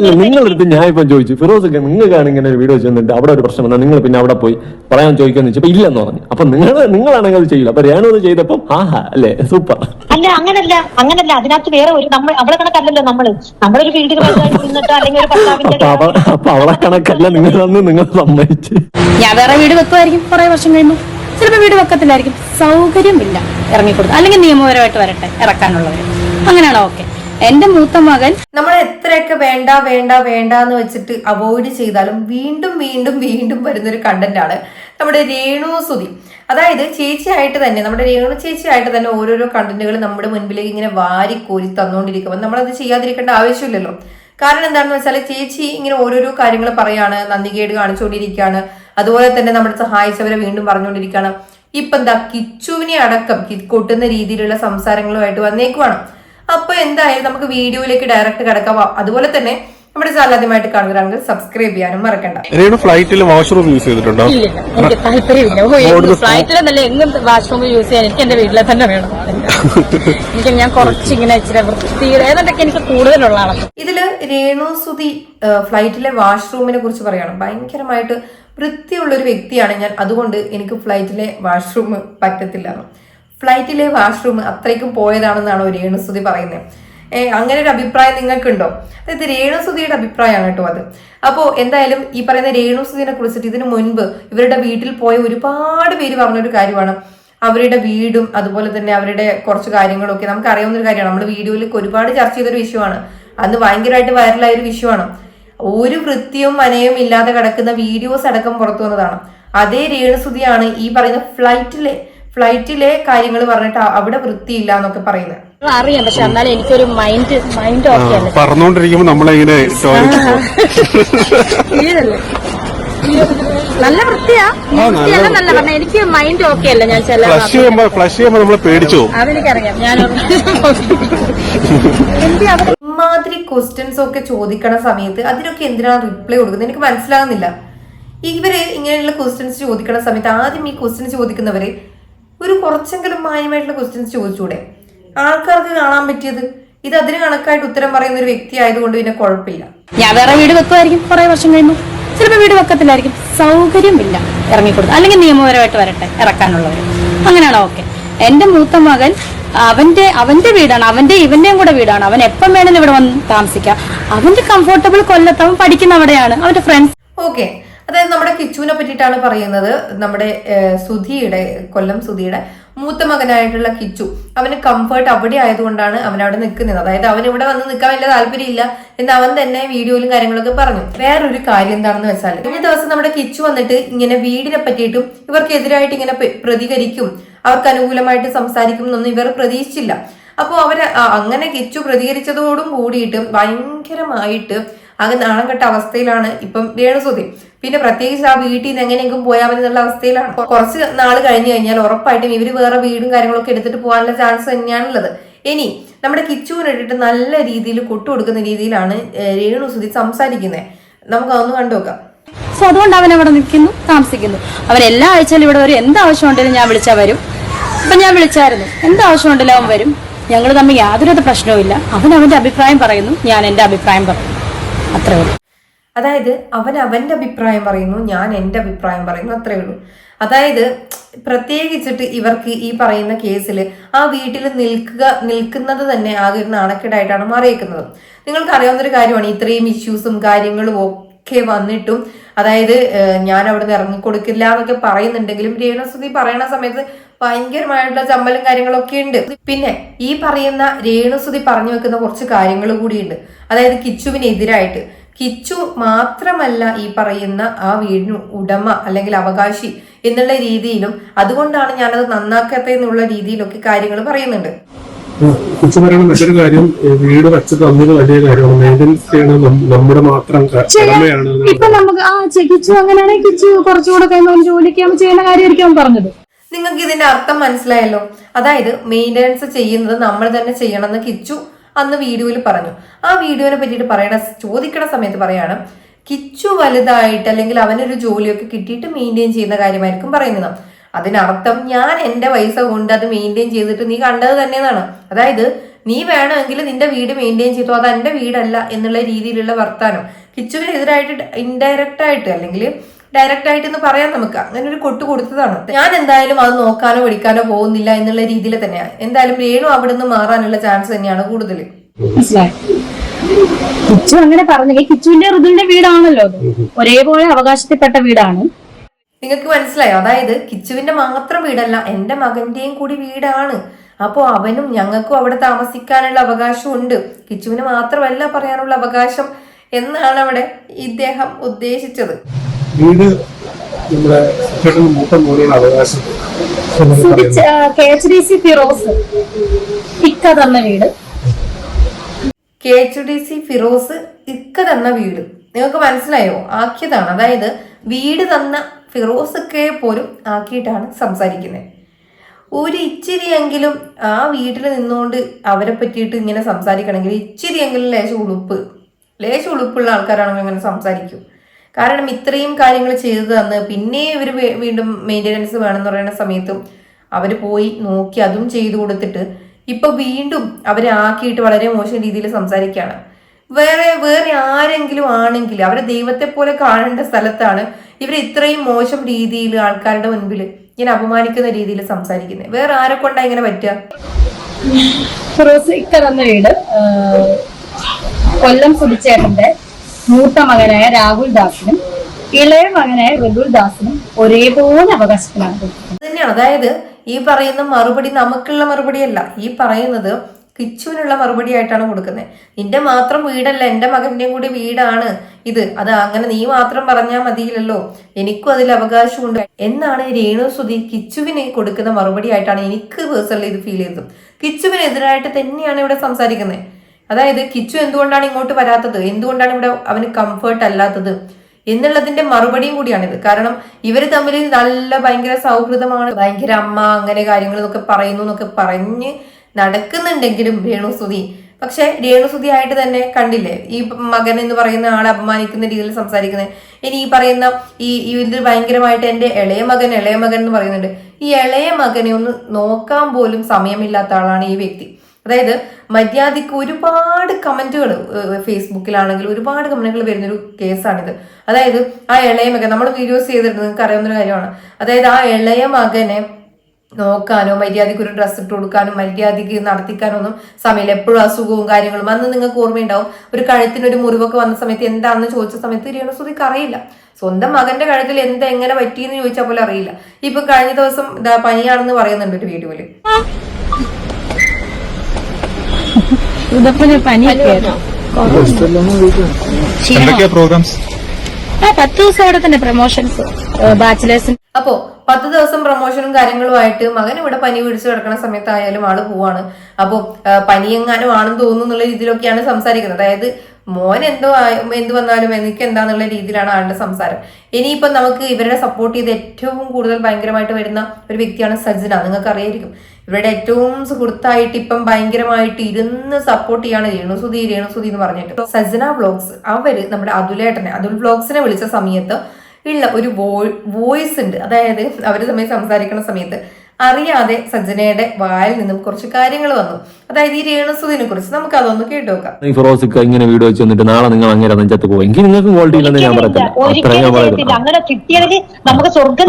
ഇല്ല നിങ്ങളെടുത്ത് ഞാൻ ഇപ്പം ചോദിച്ചു. ഫിറോസ് ഒക്കെ നിങ്ങൾക്കാണ് ഇങ്ങനെ ഒരു വീഡിയോ ചെയ്യുന്നുണ്ട് അവിടെ ഒരു പ്രശ്നം വന്നാൽ നിങ്ങൾ പിന്നെ അവിടെ പോയി പറയാൻ ചോദിക്കാന്ന് വെച്ചപ്പോ ഇല്ലെന്ന് പറഞ്ഞു. അപ്പൊ നിങ്ങൾ നിങ്ങളാണെങ്കിൽ അത് ചെയ്യില്ല അപ്പൊ രേണു അത് ചെയ്തപ്പോ ആഹാ അല്ലേ? സൂപ്പർ. അല്ല അങ്ങനല്ല അങ്ങനല്ല. അതിനകത്ത് വേറെ ഒരു നമ്മൾ അവളെ കണക്കല്ലല്ലോ നമ്മൾ. നമ്മളൊരു നിന്നിട്ട് അല്ലെങ്കിൽ ഒരു അപ്പൊ അവളെ കണക്കല്ല നിങ്ങൾ തന്ന് നിങ്ങൾ സമ്മതിച്ച്. ഞാൻ വേറെ വീട് വെക്കുമായിരിക്കും കുറെ വർഷം കഴിയുമ്പോൾ ചിലപ്പോൾ വീട് വെക്കത്തില്ലായിരിക്കും. സൗകര്യമില്ല. ഇറങ്ങിക്കൊടുക്കും അല്ലെങ്കിൽ നിയമപരമായിട്ട് വരട്ടെ ഇറക്കാനുള്ളവർ അങ്ങനെയാണോ? ഓക്കെ. എന്റെ മൂത്ത മകൻ നമ്മൾ എത്രയൊക്കെ വേണ്ട വേണ്ട വേണ്ട എന്ന് വെച്ചിട്ട് അവോയ്ഡ് ചെയ്താലും വീണ്ടും വീണ്ടും വീണ്ടും വരുന്നൊരു കണ്ടന്റ് ആണ് നമ്മുടെ രേണു സുതി അതായത് ചേച്ചിയായിട്ട് തന്നെ നമ്മുടെ രേണു ചേച്ചിയായിട്ട് തന്നെ ഓരോരോ കണ്ടന്റുകൾ നമ്മുടെ മുൻപിലേക്ക് ഇങ്ങനെ വാരി കോരി തന്നുകൊണ്ടിരിക്കുമ്പോൾ നമ്മളത് ചെയ്യാതിരിക്കേണ്ട ആവശ്യമില്ലല്ലോ. കാരണം എന്താണെന്ന് വെച്ചാൽ ചേച്ചി ഇങ്ങനെ ഓരോരോ കാര്യങ്ങൾ പറയാണ് നന്ദികേട് കാണിച്ചുകൊണ്ടിരിക്കുകയാണ് അതുപോലെ തന്നെ നമ്മുടെ സഹായിച്ചവരെ വീണ്ടും പറഞ്ഞുകൊണ്ടിരിക്കുകയാണ് ഇപ്പം എന്താ കിച്ചുവിനെ അടക്കം കൊട്ടുന്ന രീതിയിലുള്ള സംസാരങ്ങളുമായിട്ട് വന്നേക്കുവാണ്. അപ്പൊ എന്തായാലും നമുക്ക് വീഡിയോയിലേക്ക് ഡയറക്റ്റ് കിടക്കാം. അതുപോലെ തന്നെ നമ്മുടെ ചാനൽ ആദ്യമായിട്ട് കാണുകയാണെങ്കിൽ സബ്സ്ക്രൈബ് ചെയ്യാനും മറക്കണ്ട. ഫ്ലൈറ്റിൽ വാഷ്റൂം യൂസ് ചെയ്തിട്ടുണ്ടോ? എനിക്ക് താല്പര്യമില്ല. ഫ്ലൈറ്റിലെന്നല്ല എങ്ങും വാഷ്റൂം യൂസ് ചെയ്യാൻ എനിക്ക് എന്റെ വീട്ടിലെ തന്നെ വേണം. എനിക്ക് ഞാൻ കുറച്ചിങ്ങനെ ഇച്ചിരി വൃത്തി ഏതൊക്കെ എനിക്ക് കൂടുതലുള്ളതാണ് ഇതിൽ രേണു സുതി ഫ്ലൈറ്റിലെ വാഷ്റൂമിനെ കുറിച്ച് പറയണം. ഭയങ്കരമായിട്ട് വൃത്തിയുള്ള ഒരു വ്യക്തിയാണ് ഞാൻ. അതുകൊണ്ട് എനിക്ക് ഫ്ലൈറ്റിലെ വാഷ്റൂം പറ്റത്തില്ല. ഫ്ലൈറ്റിലെ വാഷ്റൂം അത്രയ്ക്കും പോയതാണെന്നാണ് രേണുസുതി പറയുന്നത് ഏ, അങ്ങനെ ഒരു അഭിപ്രായം നിങ്ങൾക്കുണ്ടോ? അതായത് രേണുസുതിയുടെ അഭിപ്രായമാണ് കേട്ടോ അത്. അപ്പോൾ എന്തായാലും ഈ പറയുന്ന രേണുസുതിനെ കുറിച്ചിട്ട് ഇതിനു മുൻപ് ഇവരുടെ വീട്ടിൽ പോയ ഒരുപാട് പേര് പറഞ്ഞൊരു കാര്യമാണ്. അവരുടെ വീടും അതുപോലെ തന്നെ അവരുടെ കുറച്ച് കാര്യങ്ങളൊക്കെ നമുക്ക് അറിയാവുന്ന ഒരു കാര്യമാണ്. നമ്മൾ വീഡിയോയിൽ ഒരുപാട് ചർച്ച ചെയ്തൊരു വിഷയമാണ്. അന്ന് ഭയങ്കരമായിട്ട് വൈറലായ ഒരു വിഷയമാണ്. ഒരു വൃത്തിയും മനയും ഇല്ലാതെ കിടക്കുന്ന വീഡിയോസ് അടക്കം പുറത്തു വന്നതാണ്. അതേ രേണുസുതിയാണ് ഈ പറയുന്ന ഫ്ലൈറ്റിലെ ഫ്ലൈറ്റിലെ കാര്യങ്ങൾ പറഞ്ഞിട്ട് അവിടെ വൃത്തിയില്ല എന്നൊക്കെ പറയുന്നത്. അറിയാം പക്ഷെ എന്നാലും എനിക്കൊരു മൈൻഡ് മൈൻഡ് ഓക്കെ അല്ല? പറന്നുകൊണ്ടിരിക്കുമ്പോ നമ്മളിങ്ങനെ നല്ല വൃത്തിയാ. നല്ല പറഞ്ഞ എനിക്ക് മൈൻഡ് ഓക്കെ അല്ല ഞാൻ ചില ഫ്ലഷ് ചെയ്യുമ്പോ ഫ്ലഷ് ചെയ്യുമ്പോ നമ്മൾ പേടിച്ചു? അതെനിക്കറിയാം ഞാൻ ഇമാതിരി ക്വസ്റ്റ്യൻസ് ഒക്കെ ചോദിക്കണ സമയത്ത് അതിനൊക്കെ എന്തിനാണ് റിപ്ലൈ കൊടുക്കുന്നത്? എനിക്ക് മനസ്സിലാകുന്നില്ല ഇവർ ഇങ്ങനെയുള്ള ക്വസ്റ്റ്യൻസ് ചോദിക്കണ സമയത്ത് ആദ്യം ഈ ക്വസ്റ്റ്യൻസ് ചോദിക്കുന്നവര് ഒരു കുറച്ചെങ്കിലും മാന്യമായിട്ടുള്ള ക്വസ്റ്റ്യൻസ് ചോദിച്ചൂടെ? ആൾക്കാർക്ക് കാണാൻ പറ്റിയത്? ഇത് അതിന് കണക്കായിട്ട് ഉത്തരം പറയുന്ന ഒരു വ്യക്തി ആയതുകൊണ്ട് പിന്നെ കുഴപ്പമില്ല. ഞാൻ വേറെ വീട് വെക്കുമായിരിക്കും കുറെ വർഷം കഴിയുമ്പോൾ. ചിലപ്പോൾ വീട് വെക്കത്തില്ലായിരിക്കും. സൗകര്യമില്ല. ഇറങ്ങിക്കൊടുത്തു അല്ലെങ്കിൽ നിയമപരമായിട്ട് വരട്ടെ. ഇറക്കാനുള്ളവർ. അങ്ങനെയാണോ? ഓക്കെ. എന്റെ മൂത്ത മകൻ അവന്റെ അവന്റെ വീടാണ്. അവന്റെ ഇവന്റെയും കൂടെ വീടാണ്. അവൻ എപ്പം വേണമെങ്കിലും ഇവിടെ വന്ന് താമസിക്കാം. അവന്റെ കംഫോർട്ടബിൾ കൊല്ലത്ത് അവൻ പഠിക്കുന്ന അവിടെയാണ്. അവന്റെ ഫ്രണ്ട്സ് ഓക്കെ അതായത് നമ്മുടെ കിച്ചുവിനെ പറ്റിയിട്ടാണ് പറയുന്നത് നമ്മുടെ സുധിയുടെ കൊല്ലം സുധിയുടെ മൂത്ത മകനായിട്ടുള്ള കിച്ചു. അവന് കംഫർട്ട് അവിടെ ആയതുകൊണ്ടാണ് അവൻ അവിടെ നിൽക്കുന്നത്. അതായത് അവൻ ഇവിടെ വന്ന് നിൽക്കാൻ വലിയ താല്പര്യമില്ല എന്ന് അവൻ തന്നെ വീഡിയോയിലും കാര്യങ്ങളൊക്കെ പറഞ്ഞു. വേറൊരു കാര്യം എന്താണെന്ന് വെച്ചാൽ കഴിഞ്ഞ ദിവസം നമ്മുടെ കിച്ചു വന്നിട്ട് ഇങ്ങനെ വീടിനെ പറ്റിയിട്ടും ഇവർക്കെതിരായിട്ട് ഇങ്ങനെ പ്രതികരിക്കും. അവർക്ക് അനുകൂലമായിട്ട് സംസാരിക്കും എന്നൊന്നും ഇവർ പ്രതീക്ഷിച്ചില്ല. അപ്പോൾ അവർ അങ്ങനെ കിച്ചു പ്രതികരിച്ചതോടും കൂടിയിട്ട് ഭയങ്കരമായിട്ട് ആകെ നാണം കെട്ട അവസ്ഥയിലാണ് ഇപ്പം രേണുസുതി പിന്നെ പ്രത്യേകിച്ച് ആ വീട്ടിൽ നിന്ന് എങ്ങനെയെങ്കിലും പോയാൽ മതി എന്നുള്ള അവസ്ഥയിലാണ്. കുറച്ച് നാൾ കഴിഞ്ഞു കഴിഞ്ഞാൽ ഉറപ്പായിട്ടും ഇവർ വേറെ വീടും കാര്യങ്ങളൊക്കെ എടുത്തിട്ട് പോകാനുള്ള ചാൻസ് തന്നെയാണുള്ളത് ഇനി നമ്മുടെ കിച്ചുവിന് ഇട്ടിട്ട് നല്ല രീതിയിൽ കൊട്ടുകൊടുക്കുന്ന രീതിയിലാണ് രേണു സുധി സംസാരിക്കുന്നത് നമുക്ക് അതൊന്ന് കണ്ടുനോക്കാം സോ അതുകൊണ്ട് അവൻ അവിടെ നിൽക്കുന്നു താമസിക്കുന്നു. അവൻ എല്ലാ ആഴ്ചയിലും ഇവിടെ വരും. എന്ത് ആവശ്യം ഉണ്ടെങ്കിലും ഞാൻ വിളിച്ചാൽ വരും. അപ്പൊ ഞാൻ വിളിച്ചായിരുന്നു. എന്ത് ആവശ്യം ഉണ്ടെങ്കിലും അവൻ വരും. ഞങ്ങൾ തമ്മിൽ യാതൊരു പ്രശ്നവുമില്ല. അവൻ അവന്റെ അഭിപ്രായം പറയുന്നു ഞാൻ എന്റെ അഭിപ്രായം പറയുന്നു അത്രേ ഉള്ളൂ. അതായത് അവൻ അവന്റെ അഭിപ്രായം പറയുന്നു ഞാൻ എന്റെ അഭിപ്രായം പറയുന്നു അത്രേ ഉള്ളൂ. അതായത് പ്രത്യേകിച്ചിട്ട് ഇവർക്ക് ഈ പറയുന്ന കേസിൽ ആ വീട്ടിൽ നിൽക്കുക നിൽക്കുന്നത് തന്നെ ആകെ ഒരു നാണക്കേടായിട്ടാണ് മാറിയേക്കുന്നത്. നിങ്ങൾക്ക് അറിയാവുന്ന ഒരു കാര്യമാണ് ഇത്രയും ഇഷ്യൂസും കാര്യങ്ങളും ഒക്കെ വന്നിട്ടും അതായത് ഞാൻ അവിടെ നിന്ന് ഇറങ്ങിക്കൊടുക്കില്ല എന്നൊക്കെ പറയുന്നുണ്ടെങ്കിലും രേണുസുതി പറയുന്ന സമയത്ത് ഭയങ്കരമായിട്ടുള്ള ചമ്മലും കാര്യങ്ങളൊക്കെ ഉണ്ട്. പിന്നെ ഈ പറയുന്ന രേണുസുതി പറഞ്ഞു വെക്കുന്ന കുറച്ച് കാര്യങ്ങൾ കൂടിയുണ്ട്. അതായത് കിച്ചുവിനെതിരായിട്ട്. കിച്ചു മാത്രമല്ല ഈ പറയുന്ന ആ വീടിന് ഉടമ അല്ലെങ്കിൽ അവകാശി എന്നുള്ള രീതിയിലും അതുകൊണ്ടാണ് ഞാനത് നന്നാക്കാത്ത എന്നുള്ള രീതിയിലൊക്കെ കാര്യങ്ങൾ പറയുന്നുണ്ട്. കുറിച്ച് പറയുന്ന മറ്റൊരു കാര്യം വീട് വെച്ച് തന്നത് വലിയ കാര്യമാണ്. മെയിന്റെനൻസ് ചെയ്യണത് നമ്മുടെ മാത്രം കടമയാണ് ഇപ്പൊ നമുക്ക് ആ കിച്ചു അങ്ങനെയാണെങ്കിൽ കിച്ചു കുറച്ചുകൂടെ കഴിയുമ്പോൾ ജോലിക്ക് ചെയ്യുന്ന കാര്യമായിരിക്കും പറഞ്ഞത്. നിങ്ങൾക്ക് ഇതിന്റെ അർത്ഥം മനസ്സിലായല്ലോ. അതായത് മെയിന്റനൻസ് ചെയ്യുന്നത് നമ്മൾ തന്നെ ചെയ്യണമെന്ന് കിച്ചു അന്ന് വീഡിയോയിൽ പറഞ്ഞു. ആ വീഡിയോനെ പറ്റിയിട്ട് പറയണ ചോദിക്കണ സമയത്ത് പറയാണ് കിച്ചു വലുതായിട്ട് അല്ലെങ്കിൽ അവനൊരു ജോലിയൊക്കെ കിട്ടിയിട്ട് മെയിന്റെയിൻ ചെയ്യുന്ന കാര്യമായിരിക്കും പറയുന്നത്. അതിനർത്ഥം ഞാൻ എന്റെ പൈസ കൊണ്ട് അത് മെയിന്റെയിൻ ചെയ്തിട്ട് നീ കണ്ടത് തന്നെയെന്നാണ് അതായത് നീ വേണമെങ്കിൽ നിന്റെ വീട് മെയിന്റെയിൻ ചെയ്തു അത് എന്റെ വീടല്ല എന്നുള്ള രീതിയിലുള്ള വർത്താനം. കിച്ചുവിനെതിരായിട്ട് ഇൻഡയറക്റ്റ് ആയിട്ട് അല്ലെങ്കിൽ ഡയറക്റ്റ് ആയിട്ട് എന്ന് പറയാം നമുക്ക്. അങ്ങനെ ഒരു കൊട്ട് കൊടുത്തതാണ്. ഞാൻ എന്തായാലും അത് നോക്കാനോ പഠിക്കാനോ പോകുന്നില്ല എന്നുള്ള രീതിയിൽ തന്നെയാണ് എന്തായാലും രേണു അവിടെ നിന്ന് മാറാനുള്ള ചാൻസ് തന്നെയാണ് കൂടുതൽ കിച്ചു അങ്ങനെ പറഞ്ഞില്ലേ കിച്ചുവിന്റെ ഋതുവിന്റെ വീടാണല്ലോ അത്. ഒരേപോലെ അവകാശത്തിൽപ്പെട്ട വീടാണ്. നിങ്ങൾക്ക് മനസ്സിലായോ? അതായത് കിച്ചുവിന്റെ മാത്രം വീടല്ല എന്റെ മകന്റെയും കൂടി വീടാണ്. അപ്പോൾ അവനും ഞങ്ങൾക്കും അവിടെ താമസിക്കാനുള്ള അവകാശമുണ്ട് കിച്ചുവിന് മാത്രമല്ല പറയാനുള്ള അവകാശം എന്നാണ് അവിടെ ഇദ്ദേഹം ഉദ്ദേശിച്ചത്. വീട് നമ്മുടെ ചേട്ടൻ മൂത്ത മോളിയുടെ അവകാശം K H D C Firoz ഇക്ക തന്ന വീട്. K H D C Firoz ഇക്ക തന്ന വീട്. നിങ്ങൾക്ക് മനസ്സിലായോ? ആക്കിയതാണ്. അതായത് വീട് തന്ന ഫിറോസൊക്കെ പോലും ആക്കിയിട്ടാണ് സംസാരിക്കുന്നത്. ഒരു ഇച്ചിരിയെങ്കിലും ആ വീട്ടിൽ നിന്നുകൊണ്ട് അവരെ പറ്റിയിട്ട് ഇങ്ങനെ സംസാരിക്കണമെങ്കിൽ ഇച്ചിരിയെങ്കിലും ലേശം ഉളുപ്പ്. ലേശം ഉളുപ്പുള്ള ആൾക്കാരാണെങ്കിൽ അങ്ങനെ സംസാരിക്കും. കാരണം ഇത്രയും കാര്യങ്ങൾ ചെയ്തു തന്ന് പിന്നെ ഇവർ വീണ്ടും മെയിന്റെനൻസ് വേണമെന്ന് പറയുന്ന സമയത്തും അവർ പോയി നോക്കി അതും ചെയ്തു കൊടുത്തിട്ട് ഇപ്പൊ വീണ്ടും അവരെ ആക്കിയിട്ട് വളരെ മോശം രീതിയിൽ സംസാരിക്കുകയാണ്. വേറെ വേറെ ആരെങ്കിലും ആണെങ്കിൽ അവരെ ദൈവത്തെ പോലെ കാണേണ്ട സ്ഥലത്താണ് ഇവർ ഇത്രയും മോശം രീതിയിൽ ആൾക്കാരുടെ മുൻപിൽ ഇങ്ങനെ അപമാനിക്കുന്ന രീതിയിൽ സംസാരിക്കുന്നത്. വേറെ ആരെ കൊണ്ടാ ഇങ്ങനെ പറ്റുക? കൊല്ലം സുധിച്ചേട്ടന്റെ മൂത്ത മകനായ രാഹുൽ ദാസിനും ഇളയ മകനായ ഋതുൽ ദാസിനും ഒരേപോലെ അവകാശത്തിലാണ്. തന്നെയാണ് അതായത് ഈ പറയുന്ന മറുപടി നമുക്കുള്ള മറുപടിയല്ല. ഈ പറയുന്നത് കിച്ചുവിനുള്ള മറുപടി ആയിട്ടാണ് കൊടുക്കുന്നത്. നിന്റെ മാത്രം വീടല്ല എന്റെ മകന്റെയും കൂടി വീടാണ് ഇത്. അത് അങ്ങനെ നീ മാത്രം പറഞ്ഞാൽ മതിയില്ലല്ലോ. എനിക്കും അതിൽ അവകാശമുണ്ട്. എന്നാണ് രേണു സുധി കിച്ചുവിന് കൊടുക്കുന്ന മറുപടി ആയിട്ടാണ് എനിക്ക് പേഴ്സണലി ഇത് ഫീൽ ചെയ്തത് കിച്ചുവിനെതിരായിട്ട് തന്നെയാണ് ഇവിടെ സംസാരിക്കുന്നത്. അതായത് കിച്ചു എന്തുകൊണ്ടാണ് ഇങ്ങോട്ട് വരാത്തത്? എന്തുകൊണ്ടാണ് ഇവിടെ അവന് കംഫേർട്ട് അല്ലാത്തത്? എന്നുള്ളതിന്റെ മറുപടിയും കൂടിയാണിത് കാരണം ഇവർ തമ്മിൽ നല്ല ഭയങ്കര സൗഹൃദമാണ്. ഭയങ്കര അമ്മ അങ്ങനെ കാര്യങ്ങൾ എന്നൊക്കെ പറയുന്നു എന്നൊക്കെ പറഞ്ഞ് നടക്കുന്നുണ്ടെങ്കിലും രേണുസുതി. പക്ഷെ രേണുസുതി ആയിട്ട് തന്നെ കണ്ടില്ലേ? ഈ മകൻ എന്ന് പറയുന്ന ആളെ അപമാനിക്കുന്ന രീതിയിൽ സംസാരിക്കുന്നത്. ഇനി ഈ പറയുന്ന ഈ ഇതിൽ ഭയങ്കരമായിട്ട് എന്റെ ഇളയ മകൻ ഇളയ മകൻ എന്ന് പറയുന്നുണ്ട്. ഈ ഇളയ മകനെ ഒന്ന് നോക്കാൻ പോലും സമയമില്ലാത്ത ആളാണ് ഈ വ്യക്തി. അതായത് മര്യാദയ്ക്ക് ഒരുപാട് കമന്റുകൾ ഫേസ്ബുക്കിലാണെങ്കിൽ ഒരുപാട് കമന്റുകൾ വരുന്നൊരു കേസാണിത്. അതായത് ആ ഇളയ മകൻ നമ്മൾ വീഡിയോസ് ചെയ്തിരുന്നത് നിങ്ങൾക്ക് അറിയാവുന്ന കാര്യമാണ്. അതായത് ആ ഇളയ മകനെ നോക്കാനോ മര്യാദയ്ക്ക് ഒരു ഡ്രസ്സ് ഇട്ട് കൊടുക്കാനോ മര്യാദയ്ക്ക് നടത്തിക്കാനോ ഒന്നും സമയമില്ല. എപ്പോഴും അസുഖവും കാര്യങ്ങളും. അന്ന് നിങ്ങൾക്ക് ഓർമ്മയുണ്ടാവും ഒരു കഴുത്തിന് ഒരു മുറിവൊക്കെ വന്ന സമയത്ത് എന്താണെന്ന് ചോദിച്ച സമയത്ത് രേണുസുതിക്ക് അറിയില്ല. സ്വന്തം മകന്റെ കഴുത്തിൽ എന്താ എങ്ങനെ പറ്റിയെന്ന് ചോദിച്ചാൽ പോലും അറിയില്ല. ഇപ്പൊ കഴിഞ്ഞ ദിവസം പനിയാണെന്ന് പറയുന്നുണ്ട് ഒരു വീഡിയോയിൽ. ഋതുപ്പന് പനിയൊക്കെ. എന്തൊക്കെയാ പ്രോഗ്രാംസ് ആ പത്ത് ദിവസം അവിടെ തന്നെ പ്രൊമോഷൻസ് ബാച്ചിലേഴ്സിന് അപ്പോ പത്ത് ദിവസം പ്രൊമോഷനും കാര്യങ്ങളുമായിട്ട് മകൻ ഇവിടെ പനി പിടിച്ചു കിടക്കുന്ന സമയത്തായാലും ആൾ പോവാണ്. അപ്പോ പനി എങ്ങാനും ആണെന്ന് തോന്നുന്നുള്ള എന്നുള്ള രീതിയിലൊക്കെയാണ് സംസാരിക്കുന്നത്. അതായത് മോൻ എന്തോ എന്ത് വന്നാലും എനിക്ക് എന്താന്നുള്ള രീതിയിലാണ് ആളുടെ സംസാരം. ഇനിയിപ്പം നമുക്ക് ഇവരുടെ സപ്പോർട്ട് ചെയ്ത് ഏറ്റവും കൂടുതൽ ഭയങ്കരമായിട്ട് വരുന്ന ഒരു വ്യക്തിയാണ് സജ്ജന. നിങ്ങൾക്ക് അറിയായിരിക്കും ഇവരുടെ ഏറ്റവും സുഹൃത്തായിട്ട് ഇപ്പം ഭയങ്കരമായിട്ട് ഇരുന്ന് സപ്പോർട്ട് ചെയ്യാണ് രേണുസുതി രേണുസുതി എന്ന് പറഞ്ഞിട്ട്. സജന വ്ളോഗ്സ് അവർ നമ്മുടെ അതുലേട്ടനെ അതുൽ വ്ളോഗ്സിനെ വിളിച്ച സമയത്ത് ഉള്ള ഒരു വോയിസ് ഉണ്ട്. അതായത് അവർ തമ്മിൽ സംസാരിക്കുന്ന സമയത്ത് അറിയാതെ സജ്ജനയുടെ വായിൽ നിന്നും കുറച്ച് കാര്യങ്ങൾ വന്നു. അതായത് ഈ രേണുസുദിനെ കുറിച്ച് നമുക്ക് അതൊന്ന് കേട്ടു നോക്കാം ഈ ഫിറോസിക്ക് ഇങ്ങനെ വീഡിയോ വെച്ച് വന്നിട്ട് നാളെ നിങ്ങൾ അങ്ങനെ നെഞ്ചത്ത് പോകും. എങ്കിൽ നിങ്ങൾക്ക് ക്വാളിറ്റി ഇല്ലെന്ന് ഞാൻ പറയത്തില്ല. അങ്ങനെ കിട്ടിയതിൽ നമുക്ക് സ്വർഗം.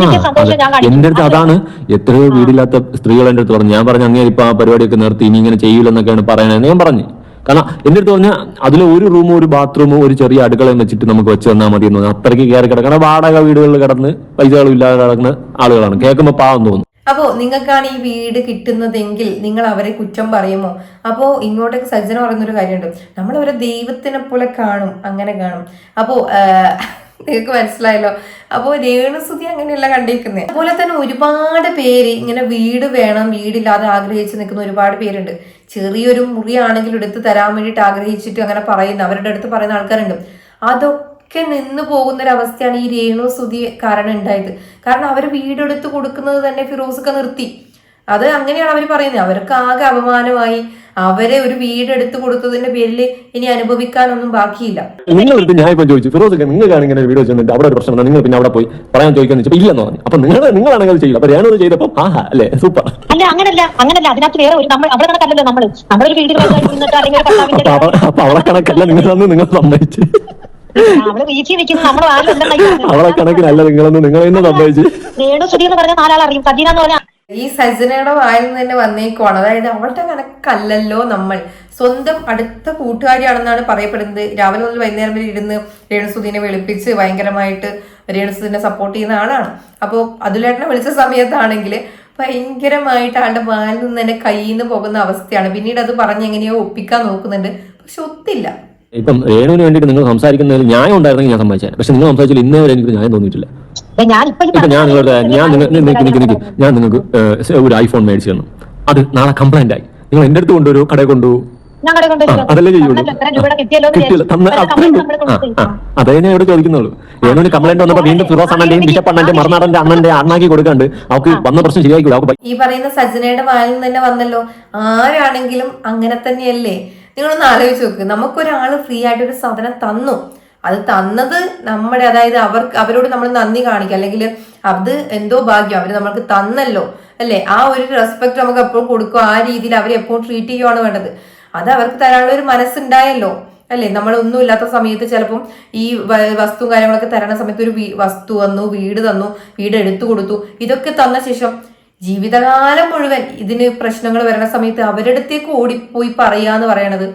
എന്റെ അടുത്ത് അതാണ്. എത്രയോ വീടില്ലാത്ത സ്ത്രീകൾ എന്റെ അടുത്ത് പറഞ്ഞു. ഞാൻ പറഞ്ഞു അങ്ങനെ ഇപ്പൊ ആ പരിപാടിയൊക്കെ നിർത്തി ഇനി ഇങ്ങനെ ചെയ്യൂലെന്നൊക്കെയാണ് പറയണതെന്ന് ഞാൻ പറഞ്ഞു. കാരണം എന്റെ അടുത്ത് പറഞ്ഞാൽ അതിൽ ഒരു റൂമും ഒരു ബാത്റൂമും ഒരു ചെറിയ അടുക്കളയും വെച്ചിട്ട് നമുക്ക് വെച്ച് തന്നാൽ മതി എന്ന് പറഞ്ഞു അത്രയ്ക്ക് കയറി കിടക്കണം വാടക വീടുകളിൽ കിടന്ന് പൈസകളും ഇല്ലാതെ കിടക്കുന്ന ആളുകളാണ്. കേൾക്കുമ്പോൾ പാവം തോന്നുന്നു അപ്പോ നിങ്ങൾക്കാണ് ഈ വീട് കിട്ടുന്നതെങ്കിൽ നിങ്ങൾ അവരെ കുറ്റം പറയുമോ? അപ്പോ ഇങ്ങോട്ടേക്ക് സജ്ജന പറയുന്നൊരു കാര്യമുണ്ട്. നമ്മൾ അവരെ ദൈവത്തിനെ പോലെ കാണും അങ്ങനെ കാണും. അപ്പോ നിങ്ങൾക്ക് മനസ്സിലായല്ലോ. അപ്പോ രേണുസുതി അങ്ങനെയല്ല കണ്ടിരിക്കുന്നത് അതുപോലെ തന്നെ ഒരുപാട് പേര് ഇങ്ങനെ വീട് വേണം വീടില്ലാതെ ആഗ്രഹിച്ച് നിൽക്കുന്ന ഒരുപാട് പേരുണ്ട്. ചെറിയൊരു മുറിയാണെങ്കിലും എടുത്ത് തരാൻ വേണ്ടിയിട്ട് ആഗ്രഹിച്ചിട്ട് അങ്ങനെ പറയുന്ന അവരുടെ അടുത്ത് പറയുന്ന ആൾക്കാരുണ്ട്. അതൊക്കെ നിന്ന് പോകുന്ന ഒരു അവസ്ഥയാണ് ഈ രേണു സുതി കാരണം ഉണ്ടായത്. കാരണം അവർ വീടെടുത്ത് കൊടുക്കുന്നത് തന്നെ ഫിറോസൊക്കെ നിർത്തി. അത് അങ്ങനെയാണ് അവർ പറയുന്നത്. അവർക്ക് ആകെ അപമാനമായി. അവരെ ഒരു വീടെടുത്ത് എടുത്തു കൊടുത്തതിന്റെ പേരിൽ ഇനി അനുഭവിക്കാനൊന്നും ബാക്കിയില്ല. നിങ്ങൾ എടുത്ത് ഞാൻ ഇപ്പൊ ചോദിച്ചു. ഫിറോസ് നിങ്ങൾക്കാണ് ഇങ്ങനെ വീഡിയോ ചെന്നിട്ട് അവിടെ ഒരു പ്രശ്നം നിങ്ങൾ പിന്നെ അവിടെ പോയി പറയാൻ ചോദിക്കാന്ന് വെച്ചപ്പോൾ ഇല്ലെന്ന് പറഞ്ഞു. അപ്പൊ നിങ്ങൾ നിങ്ങളാണെങ്കിൽ ചെയ്യില്ല അപ്പൊ ഞാനത് ചെയ്തപ്പോ ആഹാ അല്ലേ? സൂപ്പർ. അല്ല അങ്ങനല്ല. അങ്ങനല്ല. അതിനകത്ത് വേറെ ഒരു നമ്മൾ അവിടെ കണക്കല്ലല്ലോ നമ്മൾ നമ്മളൊരു അല്ലെങ്കിൽ അപ്പൊ അവളെ കണക്കല്ല നിങ്ങൾ തന്ന് നിങ്ങൾ സമ്മതിച്ച്. വീട്ടിൽ നിൽക്കുന്ന അവളെ കണക്കിനല്ല നിങ്ങളൊന്നും നിങ്ങൾ തന്നെ സംഭവിച്ചു. രേണു എന്ന് പറഞ്ഞ ഈ സജനയുടെ വായിൽ നിന്ന് തന്നെ വന്നേക്കുവാണ്. അതായത് അവളുടെ കണക്കല്ലല്ലോ നമ്മൾ. സ്വന്തം അടുത്ത കൂട്ടുകാരിയാണെന്നാണ് പറയപ്പെടുന്നത്. രാവിലെ മുതൽ വൈകുന്നേരം വരെ ഇരുന്ന് രേണുസുദീനെ വെളുപ്പിച്ച് ഭയങ്കരമായിട്ട് രേണുസുദീനെ സപ്പോർട്ട് ചെയ്യുന്ന ആളാണ്. അപ്പോൾ അതുലേട്ടനെ വിളിച്ച സമയത്താണെങ്കിൽ ഭയങ്കരമായിട്ട് ആളുടെ വായിൽ നിന്ന് തന്നെ കയ്യിൽ നിന്ന് പോകുന്ന അവസ്ഥയാണ്. പിന്നീട് അത് പറഞ്ഞ് എങ്ങനെയോ ഒപ്പിക്കാൻ നോക്കുന്നുണ്ട്. പക്ഷെ ഒത്തില്ല. ഇപ്പം രേണുവിന് വേണ്ടിട്ട് നിങ്ങൾ സംസാരിക്കുന്നതിൽ ന്യായം ഉണ്ടായിരുന്നെങ്കിൽ ഞാൻ സമ്മതിച്ചേനെ പക്ഷെ നിങ്ങൾ സംസാരിച്ചാൽ ഇന്നേ വരെ എനിക്ക് ന്യായം തോന്നിയിട്ടില്ല. ഞാൻ ഇപ്പൊ ഇപ്പൊ ഞാൻ നിങ്ങളുടെ ഞാൻ നിങ്ങൾക്ക് ഒരു ഐഫോൺ മേടിച്ചു തന്നു. അത് നാളെ കംപ്ലൈന്റ് ആയി. നിങ്ങൾ എന്റെ അടുത്ത് കൊണ്ടുവരൂ കടയിൽ കൊണ്ടുപോകും. അതല്ലേ ചെയ്യുള്ളൂ. കിട്ടിയല്ലോ തന്ന അതേ ഞാൻ ഇവിടെ ചോദിക്കുന്നുള്ളൂ. രേണുവിന് കംപ്ലൈന്റ് വന്നപ്പോ വീണ്ടും ഫിറോസ് അണ്ണന്റെയും ബിഷപ്പ് അണ്ണന്റെ മറുനാടന്റെ അണ്ണന്റെ അണ്ണാക്കി കൊടുക്കാണ്ട് അവർക്ക് വന്ന പ്രശ്നം ശരിയാക്കി ഈ പറയുന്ന സജ്ജനയുടെ വായിൽ നിന്ന് തന്നെ വന്നല്ലോ. ആരാണെങ്കിലും അങ്ങനെ തന്നെയല്ലേ? നിങ്ങളൊന്ന് ആലോചിച്ച് നോക്ക്. നമുക്കൊരാൾ ഫ്രീ ആയിട്ട് ഒരു സാധനം തന്നു. അത് തന്നത് നമ്മുടെ അതായത് അവർക്ക് അവരോട് നമ്മൾ നന്ദി കാണിക്കുക. അല്ലെങ്കിൽ അത് എന്തോ ഭാഗ്യം അവർ നമ്മൾക്ക് തന്നല്ലോ. അല്ലേ? ആ ഒരു റെസ്പെക്ട് നമുക്ക് എപ്പോൾ കൊടുക്കുക ആ രീതിയിൽ അവരെ എപ്പോഴും ട്രീറ്റ് ചെയ്യുകയാണ് വേണ്ടത്. അത് അവർക്ക് തരാനുള്ള ഒരു മനസ്സുണ്ടായല്ലോ. അല്ലേ? നമ്മൾ ഒന്നും ഇല്ലാത്ത സമയത്ത് ചിലപ്പം ഈ വസ്തു കാര്യങ്ങളൊക്കെ തരണ സമയത്ത് ഒരു വസ്തു തന്നു വീട് തന്നു വീട് എടുത്തു കൊടുത്തു. ഇതൊക്കെ തന്ന ശേഷം ജീവിതകാലം മുഴുവൻ ഇതിന് പ്രശ്നങ്ങൾ വരുന്ന സമയത്ത് അവരടുത്തേക്ക് ഓടിപ്പോയി പറയുക എന്ന് പറയണത്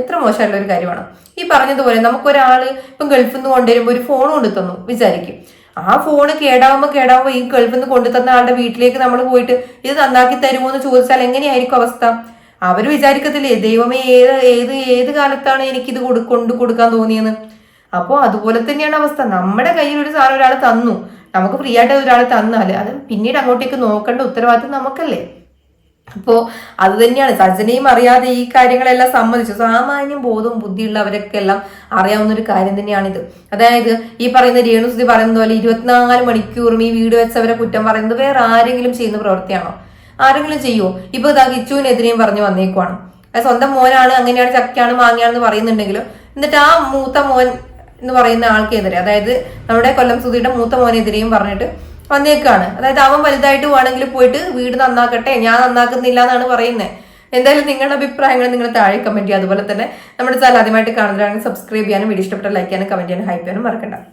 എത്ര മോശമായിട്ടുള്ള ഒരു കാര്യമാണ്. ഈ പറഞ്ഞതുപോലെ നമുക്കൊരാൾ ഇപ്പം ഗൾഫിൽ നിന്ന് കൊണ്ടുവരുമ്പോൾ ഒരു ഫോൺ കൊണ്ടു തന്നു വിചാരിക്കും. ആ ഫോൺ കേടാവുമ്പോൾ കേടാവുമ്പോൾ ഈ ഗൾഫിൽ നിന്ന് കൊണ്ടു തന്ന ആളുടെ വീട്ടിലേക്ക് നമ്മൾ പോയിട്ട് ഇത് നന്നാക്കി തരുമോ എന്ന് ചോദിച്ചാൽ എങ്ങനെയായിരിക്കും അവസ്ഥ? അവർ വിചാരിക്കത്തില്ലേ ദൈവമേ ഏത് ഏത് ഏത് കാലത്താണ് എനിക്കിത് കൊടു കൊണ്ട് കൊടുക്കാൻ തോന്നിയെന്ന്? അപ്പോൾ അതുപോലെ തന്നെയാണ് അവസ്ഥ. നമ്മുടെ കയ്യിൽ ഒരു സാധനം ഒരാൾ തന്നു. നമുക്ക് ഫ്രീ ആയിട്ട് ഒരാൾ തന്നാൽ അത് പിന്നീട് അങ്ങോട്ടേക്ക് നോക്കേണ്ട ഉത്തരവാദിത്വം നമുക്കല്ലേ? അപ്പോൾ അത് തന്നെയാണ്. സജനയും അറിയാതെ ഈ കാര്യങ്ങളെല്ലാം സമ്മതിച്ചു. സാമാന്യം ബോധവും ബുദ്ധിയുള്ളവരൊക്കെ എല്ലാം അറിയാവുന്ന ഒരു കാര്യം തന്നെയാണിത്. അതായത് ഈ പറയുന്ന രേണുസുതി പറയുന്ന പോലെ ഇരുപത്തിനാല് മണിക്കൂറും ഈ വീട് വെച്ചവരെ കുറ്റം പറയുന്നത് വേറെ ആരെങ്കിലും ചെയ്യുന്ന പ്രവൃത്തിയാണോ? ആരെങ്കിലും ചെയ്യുമോ ഇപ്പൊ ഇതാ കിച്ചുവിനെതിരെയും പറഞ്ഞു വന്നേക്കുവാണ്. സ്വന്തം മോനാണ് അങ്ങനെയാണ് ചക്കയാണ് മാങ്ങയാണെന്ന് പറയുന്നുണ്ടെങ്കിലും എന്നിട്ട് ആ മൂത്ത മോൻ എന്ന് പറയുന്ന ആൾക്കെതിരെ അതായത് നമ്മുടെ കൊല്ലം സുധിയുടെ മൂത്ത മോനെതിരെയും പറഞ്ഞിട്ട് വന്നേക്കാണ്. അതായത് അവൻ വലുതായിട്ട് വേണമെങ്കിൽ പോയിട്ട് വീട് നന്നാക്കട്ടെ ഞാൻ നന്നാക്കുന്നില്ല എന്നാണ് പറയുന്നത് എന്തായാലും നിങ്ങളുടെ അഭിപ്രായങ്ങൾ നിങ്ങൾ താഴെ കമന്റ് ചെയ്യുക. അതുപോലെ തന്നെ നമ്മുടെ ചാനൽ ആദ്യമായിട്ട് കാണുന്നതാണെങ്കിൽ സബ്സ്ക്രൈബ് ചെയ്യാനും വീഡിയോ ഇഷ്ടപ്പെട്ട ലൈക്ക് ചെയ്യാനും കമന്റ് ചെയ്യാനും ഹൈപ്പ് ചെയ്യാനും മറക്കണ്ട.